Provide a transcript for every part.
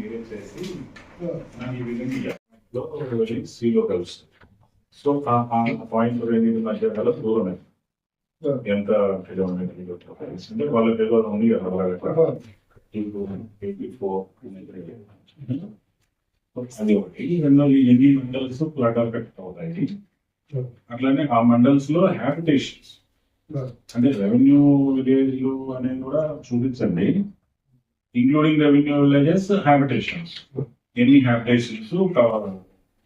ఈ విధంగా లో సిలో కలుస్తుంది. సో ఆ పాయింట్ రెండు మధ్య గల దూరమే ఎంత కలిసింటే వాళ్ళకి ఏదో ఉంది ఎయిటీ ఫోర్ అది ఒకటి. రెండోది ఎన్ని మండల్స్ ప్లాటార్ కట్ అవుతాయి అట్లానే ఆ మండల్స్లో హ్యాబిటేషన్స్ అంటే రెవెన్యూ విలేజ్లు అనేది కూడా చూపించండి. ఇంక్లూడింగ్ రెవెన్యూ విలేజెస్ హ్యాబిటేషన్స్ ఎన్ని హ్యాబిటేషన్స్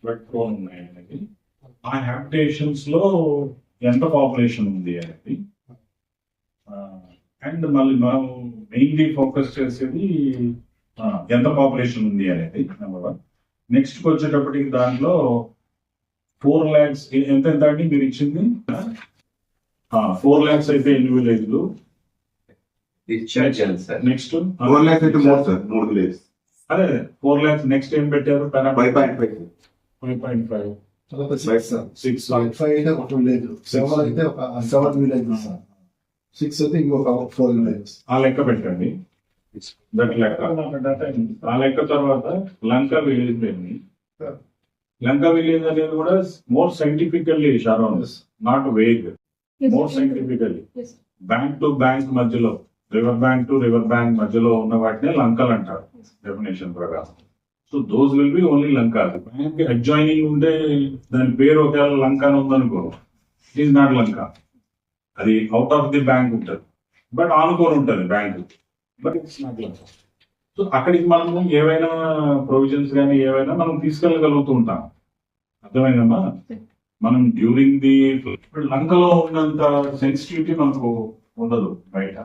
పెట్టుకొని ఉన్నాయి అనేది. ఆ హ్యాబిటేషన్స్లో ఎంత పాపులేషన్ ఉంది అనేది. అండ్ మళ్ళీ మనం మెయిన్లీ ఫోకస్ చేసేది ఎంత పాపులేషన్ ఉంది అనేది నెంబర్ వన్ నెక్స్ట్ వచ్చేటప్పటికి దాంట్లో ఫోర్ ల్యాక్స్ ఎంత ఎంత అండి మీరు ఇచ్చింది? ఫోర్ ల్యాక్స్ అయితే ఎన్ని విలేజ్లు? డిశ్చార్జ్ చేయాలి సార్ నెక్స్ట్ ఫోర్ ల్యాక్స్ అయితే మూడు సార్ మూడు విలేజ్ అదే ఫోర్ ల్యాక్స్ నెక్స్ట్ ఏం పెట్టారు? Five point five five point five six sir six point five అయితే ఒక విలేజ్ సెవెన్ అయితే ఒక సెవెన్ విలేజ్ సార్ సిక్స్ అయితే ఇంకొక ఫోర్ విలేజెస్ ఆ లెక్క పెట్టండి. దట్ లెక్క. ఆ లెక్క తర్వాత లంక విలేజ్ పోయింది లంక విలేజ్ అనేది కూడా more scientifically Sharon not vague more scientifically bank to bank మధ్యలో. River bank to river bank మధ్యలో ఉన్న వాటిని లంకలు అంటారు డెఫినేషన్ ప్రకారం. So those will be only lanka bank adjoining ఉంటే దాని పేరు ఒకవేళ లంక అని ఉందనుకో ఇట్ ఈస్ నాట్ లంక అది అవుట్ ఆఫ్ ది బ్యాంక్ ఉంటుంది. బట్ ఆనుకొని ఉంటుంది bank but it's not lanka so అక్కడికి మనము ఏవైనా ప్రొవిజన్స్ కానీ ఏవైనా మనం తీసుకెళ్ళగలుగుతూ ఉంటాం. అర్థమైందమ్మా? మనం డ్యూరింగ్ ది లంకలో ఉన్నంత సెన్సిటివిటీ మనకు ఉండదు బయట.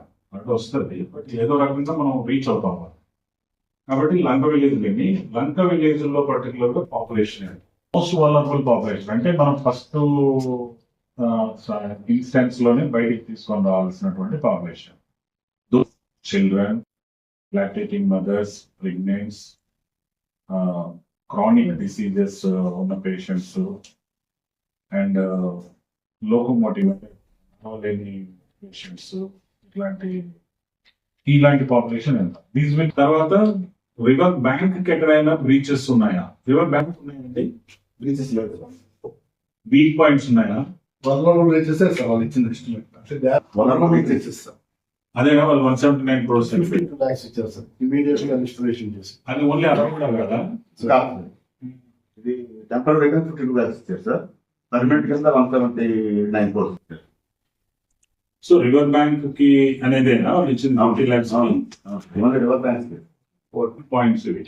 మనకు వస్తుంది. బట్ ఏదో రకంగా మనం రీచ్ అవుతాం కాబట్టి లంక విలేజ్ కానీ లంక విలేజ్లో పర్టికులర్గా పాపులేషన్ మోస్ట్ వలరబుల్ పాపులేషన్ అంటే మనం ఫస్ట్ ఇన్స్టెన్స్లోనే బయటికి తీసుకొని రావాల్సినటువంటి population children lactating mothers pregnants chronic diseases ఉన్న పేషెంట్స్ అండ్ లోకోమోటివ్ లేని పేషెంట్స్ ఇట్లాంటి ఇలాంటి పాపులేషన్ ఎంత? దీస్ విల్ తర్వాత రివర్ బ్యాంక్కి ఎక్కడైనా బ్రీచెస్ ఉన్నాయా? రివర్ బ్యాంక్ ఉన్నాయండి? బ్రీచెస్ లేదు వీక్ పాయింట్స్ ఉన్నాయా? వనరులు బ్రీచెస్ సార్ వాళ్ళు ఇచ్చిన ఎస్టిమేట్ అంటే వనరులు బ్రీచెస్ అదేనా వాళ్ళు one seventy nine crores fifty two lakhs ఇచ్చారు సార్. ఇమీడియట్గా రిజిస్ట్రేషన్ చేసి అది ఓన్లీ అరవై కదా? ఇది టెంపరీగా ఫిఫ్టీ టూ ఇచ్చారు సార్. పర్మనెంట్ కింద one seventy nine crores so river బ్యాంక్కి అనేదేనా వాళ్ళు ఇచ్చింది fifty lakhs river banks points ఇవి.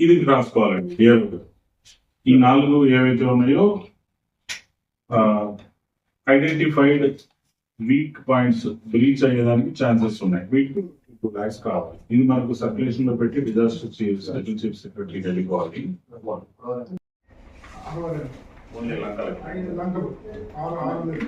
ఇది రాసుకోవాలండి క్లియర్ ఈ నాలుగు ఏవైతే ఉన్నాయో ఐడెంటిఫైడ్ వీక్ పాయింట్స్ బ్రీచ్ అయ్యేదానికి ఛాన్సెస్ ఉన్నాయి. వీక్ టూ ల్యాక్స్ కావాలి. ఇది మనకు సర్క్యులేషన్లో పెట్టి disaster chief special chief secretary వెళ్ళిపోవాలి. లంకలకి.